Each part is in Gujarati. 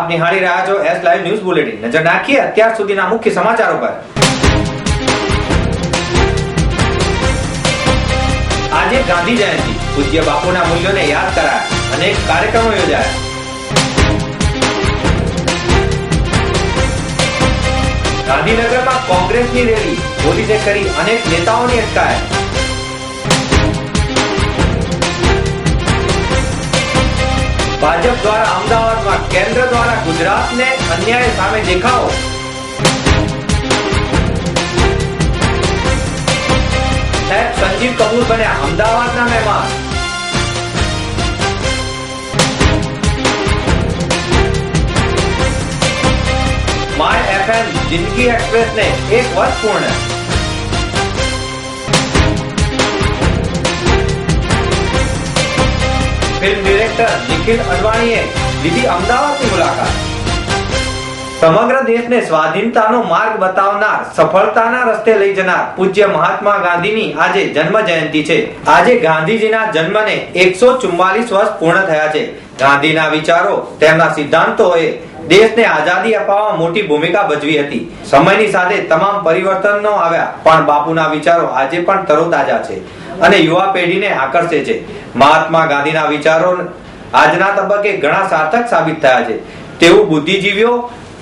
આપ નિહાળી રહ્યા છો એસ લાઈવ ન્યૂઝ બુલેટિન નજર નાખીએ અત્યાર સુધીના મુખ્ય સમાચારો પર. આજે ગાંધી જયંતિ. પૂજ્ય બાપુના મૂલ્યોને યાદ કરાયા. અનેક કાર્યક્રમો યોજાયા. ગાંધીનગરમાં કોંગ્રેસની રેલી. પોલીસે કરી, અનેક નેતાઓની અટકાયત. ભાજપ દ્વારા અમદાવાદમાં કેન્દ્ર દ્વારા ગુજરાતને અન્યાય સામે દેખાવો. સાહેબ, સંજીવ કપૂર બન્યા અમદાવાદના મહેમાન. માય એફએમ જિંદગી એક્સપ્રેસને એક વર્ષ પૂર્ણ. ફિલ્મ ડિરેક્ટર નિખિલ અડવાણીએ લીધી અમદાવાદની મુલાકાત સમગ્ર દેશને સ્વાધીનતાનો માર્ગ બતાવનાર સફળતાના રસ્તે લઈ જનાર પૂજ્ય મહાત્મા ગાંધીની આજે જન્મ જયંતિ છે આજે ગાંધીજીના જન્મને એકસો ચુમ્માલીસ વર્ષ પૂર્ણ થયા છે ગાંધીના વિચારો તેમના સિદ્ધાંતોએ દેશને આઝાદી અપાવવા મોટી ભૂમિકા ભજવી હતી સમયની સાથે તમામ પરિવર્તનો આવ્યા પણ બાપુના વિચારો આજે પણ તરોતાજા છે અને યુવા પેઢીને આકર્ષે છે. મહાત્મા ગાંધીના વિચારો આજના તબક્કે ઘણા સાર્થક સાબિત થયા છે. તેવું બુદ્ધિજીવીઓ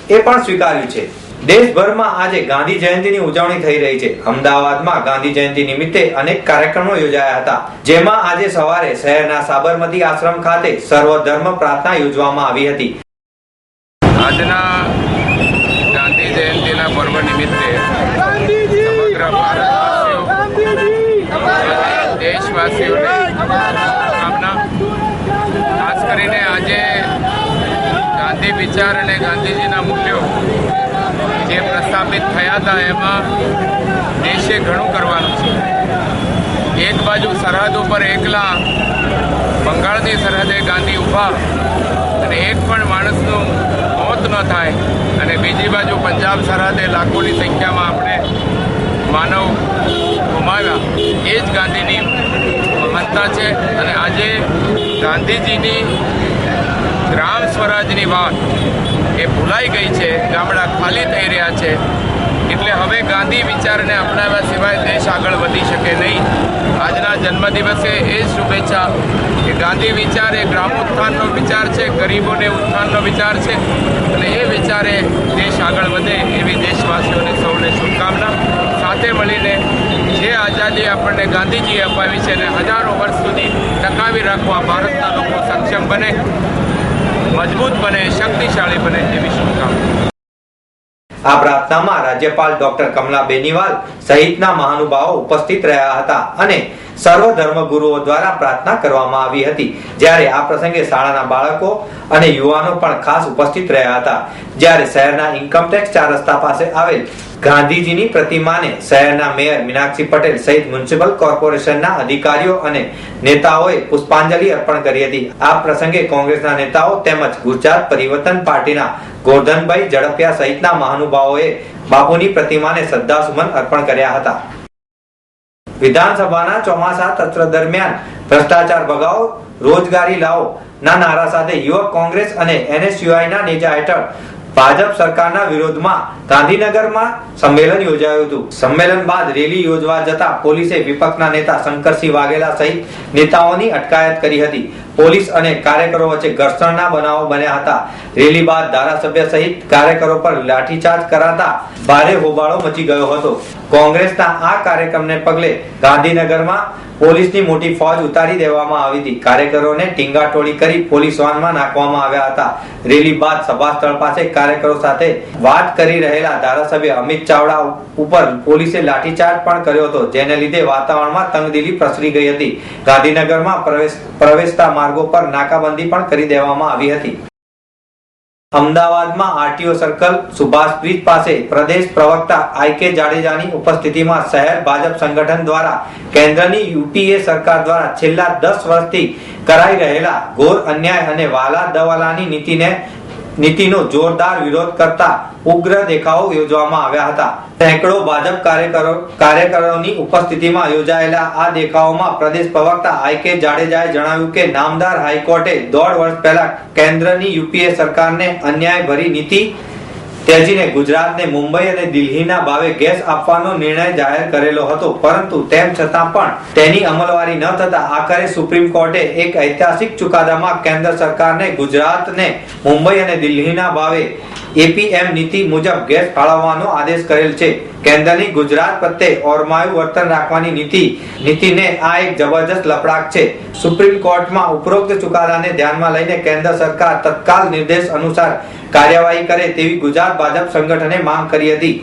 એ પણ સ્વીકાર્યું છે. દેશભરમાં આજે ગાંધી જયંતિની ઉજવણી થઈ રહી છે. અમદાવાદમાં ગાંધી જયંતિ નિમિત્તે અનેક કાર્યક્રમો યોજાયા હતા. જેમાં આજે સવારે શહેરના સાબરમતી આશ્રમ ખાતે સર્વધર્મ પ્રાર્થના યોજવામાં આવી હતી. આજના ગાંધી જયંતિના પર્વ નિમિત્તે સમગ્ર અને દેશવાસીઓને શુભકામના. ખાસ કરીને આજે ગાંધી વિચાર અને ગાંધીજીના મૂલ્યો જે પ્રસ્થાપિત થયા હતા, એમાં દેશે ઘણું કરવાનું છે. એક બાજુ સરહદ ઉપર એકલા બંગાળની સરહદે ગાંધી ઊભા અને એક પણ માણસનું મોત ન થાય અને બીજી બાજુ પંજાબ સરહદે લાખોની સંખ્યામાં આપણે માનવ ગુમાવ્યા એ જ ગાંધીની મહાનતા છે અને આજે ગાંધીજીની ગ્રામ સ્વરાજની વાત એ ભૂલાઈ ગઈ છે, ગામડા ખાલી થઈ રહ્યા છે. એટલે હવે ગાંધી વિચારને અપનાવ્યા સિવાય દેશ આગળ વધી શકે નહીં. આજના જન્મદિવસે એ શુભેચ્છા કે ગાંધી વિચાર એ ગ્રામ ઉત્થાનનો વિચાર છે, ગરીબોને ઉત્થાનનો વિચાર છે અને એ વિચારે દેશ આગળ વધે એવી દેશવાસીઓને સૌને શુભકામના. સાથે મળીને આઝાદી આપણને ગાંધીજીએ અપાવી છે અને હજારો વર્ષ સુધી ટકાવી રાખવા ભારતના લોકો સક્ષમ બને, મજબૂત બને, શક્તિશાળી બને તેવી શુભકામના. આ પ્રાર્થનામાં રાજ્યપાલ ડોક્ટર કમલા બેનીવાલ સહિતના મહાનુભાવો ઉપસ્થિત રહ્યા હતા અને સર્વ ધર્મગુરુઓ દ્વારા પ્રાર્થના કરવામાં આવી હતી. જ્યારે આ પ્રસંગે શાળાના બાળકો અને યુવાનો પણ ખાસ ઉપસ્થિત રહ્યા હતા. જ્યારે શહેરના ઇન્કમટેક્સ ચાર રસ્તા પાસે આવેલ ગાંધીજીની પ્રતિમાને શહેરના મેયર મીનાક્ષી પટેલ સહિત મ્યુનિસિપલ કોર્પોરેશનના અધિકારીઓ અને નેતાઓએ પુષ્પાંજલિ અર્પણ કરી હતી. આ પ્રસંગે કોંગ્રેસના નેતાઓ તેમજ ગુજરાત પરિવર્તન પાર્ટીના ગોરધનભાઈ ઝડપિયા સહિતના મહાનુભાવોએ બાપુની પ્રતિમાને શ્રદ્ધાસુમન અર્પણ કર્યા હતા. વિધાનસભાના ચોમાસા સત્ર દરમિયાન ભ્રષ્ટાચાર ભગાવો, રોજગારી લાવો ના નારા સાથે યુવક કોંગ્રેસ અને એનએસયુઆઈના નેજા હેઠળ ભાજપ સરકારના વિરોધમાં ગાંધીનગરમાં સંમેલન યોજાયું હતું. સંમેલન બાદ રેલી યોજવા જતા પોલીસે વિપક્ષના નેતા શંકરસિંહ વાઘેલા સહિત નેતાઓની અટકાયત કરી હતી. પોલીસ અને કાર્યકરો વચ્ચે ઘર્ષણના બનાવો બન્યા હતા. રેલી બાદ ધારાસભ્ય સહિત કાર્યકરો પર લાઠીચાર્જ કરાતા ભારે હોબાળો મચી ગયો હતો. કોંગ્રેસના આ કાર્યક્રમને પગલે ગાંધીનગરમાં પોલીસની મોટી ફોજ ઉતારી દેવામાં આવી હતી. કાર્યકરોને ટીંગાટોળી કરી પોલીસ વાનમાં નાખવામાં આવ્યા હતા. રેલી બાદ સભાસ્થળ પાસે કાર્યકરો સાથે વાત કરી રહેલા ધારાસભ્ય અમિત ચાવડા ઉપર પોલીસે લાઠીચાર્જ પણ કર્યો હતો, જેને લીધે વાતાવરણમાં તંગદિલી પ્રસરી ગઈ હતી. ગાંધીનગરમાં પ્રવેશ, પ્રવેશતા માર્ગો પર નાકાબંધી પણ કરી દેવામાં આવી હતી. અમદાવાદમાં આરટીઓ સર્કલ સુભાષ બ્રિજ પાસે પ્રદેશ પ્રવક્તા આઈ કે જાડેજાની ઉપસ્થિતિમાં શહેર ભાજપ સંગઠન દ્વારા કેન્દ્રની યુપીએ સરકાર દ્વારા છેલ્લા દસ વર્ષથી કરાઈ રહેલા ઘોર અન્યાય અને વાલા દવાલાની નીતિને નીતિનો જોરદાર વિરોધ કરતા ઉગ્ર દેખાવો યોજવામાં આવ્યા હતા. સેંકડો ભાજપ કાર્યકરો, કાર્યકરોની ઉપસ્થિતિમાં યોજાયેલા આ દેખાવોમાં પ્રદેશ પ્રવક્તા આઈ કે જાડેજાએ જણાવ્યું કે નામદાર હાઈકોર્ટે દોઢ વર્ષ પહેલા કેન્દ્રની યુપીએ સરકારને અન્યાયભરી નીતિ ત્યજીને ગુજરાતને મુંબઈ અને દિલ્હીના ભાવે ગેસ આપવાનો નિર્ણય જાહેર કરેલો હતો, પરંતુ તેમ છતાં પણ તેની અમલવારી ન થતા આખરે સુપ્રીમ કોર્ટે એક ઐતિહાસિક ચુકાદામાં કેન્દ્ર સરકારને ગુજરાતને મુંબઈ અને દિલ્હીના ભાવે એપીએમ નીતિ મુજબ ગેસ ફાળવવાનો આદેશ કરેલ છે. કેન્દ્રની ગુજરાત પ્રત્યે ઓરમાયું વર્તન રાખવાની નીતિ, નીતિને આ એક જબરજસ્ત લપડાક છે. સુપ્રીમ કોર્ટમાં ઉપરોક્ત ચુકાદાને ધ્યાનમાં લઈને કેન્દ્ર સરકાર તત્કાલ નિર્દેશ અનુસાર કાર્યવાહી કરે તેવી ગુજરાત ભાજપ સંગઠને માંગ કરી હતી.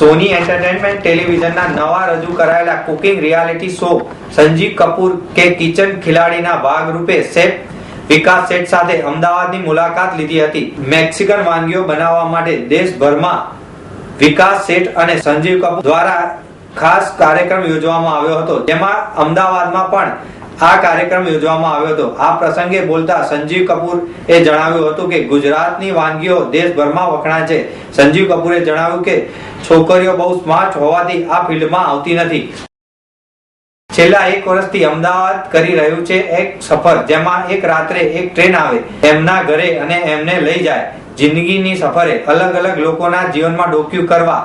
સોની એન્ટરટેનમેન્ટ ટેલિવિઝનના નવા રજૂ કરાયેલા cooking reality show Sanjeev Kapoor Ke kitchen ખિલાડીના ભાગરૂપે શેફ વિકાસ શેઠ સાથે અમદાવાદની મુલાકાત લીધી હતી. મેક્સિકન વાનગીઓ બનાવવા માટે દેશભરમાં વિકાસ શેઠ અને સંજીવ કપૂર દ્વારા ખાસ કાર્યક્રમ યોજવામાં આવ્યો હતો. જેમાં અમદાવાદમાં પણ આ કાર્યક્રમ યોજવામાં આવ્યો હતો. આ પ્રસંગે બોલતા સંજીવ કપૂર એ જણાવ્યું હતું કે ગુજરાતની વાનગીઓ દેશભરમાં વખણાય છે. સંજીવ કપૂરે જણાવ્યું કે છોકરીઓ બહુ સ્માર્ટ હોવાથી આ ફિલ્ડમાં આવતી નથી. છેલ્લા એક વર્ષથી અમદાવાદ કરી રહ્યું છે એક સફર, જેમાં એક રાત્રે એક ટ્રેન આવે, એમના ઘરે અને એમને લઈ જાય. જિંદગીની સફરે અલગ અલગ લોકોના જીવનમાં ડોક્યુ કરવા,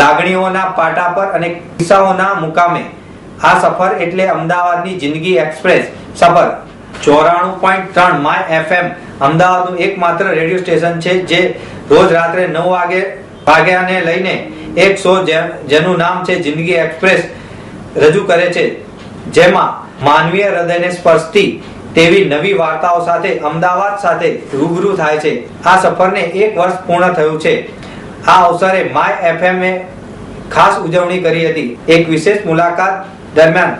લાગણીઓના પાટા પર અને કિસ્સાઓના મુકામે. આ સફર એટલે અમદાવાદની જિંદગી એક્સપ્રેસ. સફર ચોરાણું પોઈન્ટ ત્રણ માય એફએમ, અમદાવાદનું એકમાત્ર રેડિયો સ્ટેશન છે, જે રોજ રાત્રે નવ વાગે વાગ્યાને લઈને એક શો જેનું નામ છે જિંદગી એક્સપ્રેસ. રજૂ કરે છે. જેમાં માનવીય હૃદયને સ્પર્શતી તેવી નવી વાર્તાઓ સાથે, અમદાવાદ સાથે રૂબરૂ થાય છે. આ સફરને એક વર્ષ પૂર્ણ થયું છે. આ અવસરે માય એફએમએ ખાસ ઉજવણી કરી હતી. એક વિશેષ મુલાકાત દરમિયાન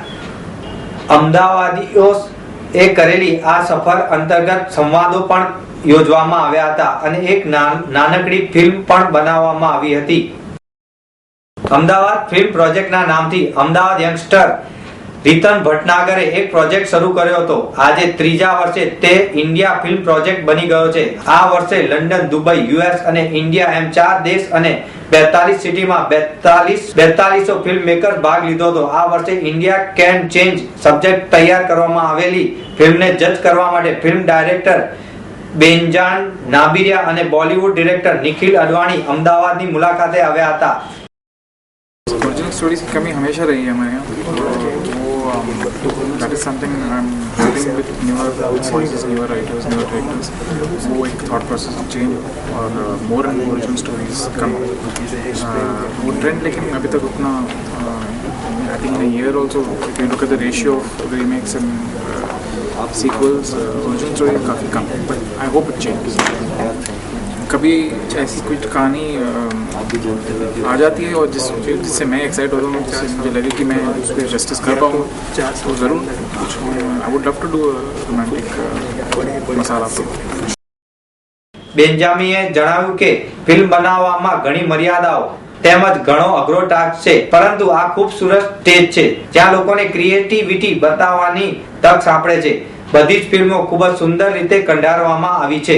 અમદાવાદીઓ એ કરેલી આ સફર અંતર્ગત સંવાદો પણ યોજવામાં આવ્યા હતા અને એક નાન- નાનકડી ફિલ્મ પણ બનાવવામાં આવી હતી. અમદાવાદ ફિલ્મ પ્રોજેક્ટના નામથી અમદાવાદ યંગસ્ટર રીતન ભટનાગરે એક પ્રોજેક્ટ શરૂ કર્યો હતો. આજે ત્રીજા વર્ષે તે ઇન્ડિયા ફિલ્મ પ્રોજેક્ટ બની ગયો છે. આ વર્ષે લંડન, દુબઈ યુએસ અને ઇન્ડિયા એમ ચાર દેશ અને બેતાલીસ સિટીમાં બેતાલીસ, બેતાલીસો ફિલ્મ મેકર્સ ભાગ લીધો હતો. આ વર્ષે ઇન્ડિયા કેન ચેન્જ સબ્જેક્ટ તૈયાર કરવામાં આવેલી ફિલ્મને જજ કરવા માટે ફિલ્મ ડાયરેક્ટર બેન્જાન નાબિરિયા અને બોલીવુડ ડિરેક્ટર નિખિલ અડવાણી અમદાવાદની મુલાકાતે આવ્યા હતા. स्टोरीज की कमी हमेशा रही है हमारे यहाँ। That is something I am newer newer writers वो एक थॉट प्रोसेस चेंज और more and more original stories come वो ट्रेंड लेकिन अभी तक उतना I think in year also look at the ratio of remakes and sequels original story काफ़ी कम but I hope it change कभी ऐसी कोई कहानी अ, आ जाती है और जिस जिससे मैं एक्साइट होता हूँ जिससे मुझे लगे कि मैं उस पर जस्टिस कर पाऊँ तो ज़रूर कुछ I would love to do romantic masala film બેન્જામીએ જણાવ્યું કે ફિલ્મ બનાવવામાં ઘણી મર્યાદાઓ તેમજ ઘણો અઘરો ટાસ્ક છે પરંતુ આ ખૂબસૂરત સ્ટેજ છે જ્યાં લોકોને ક્રિએટિવિટી બતાવવાની તક સાંપડે છે બધી જ ફિલ્મો ખૂબ જ સુંદર રીતે કંડારવામાં આવી છે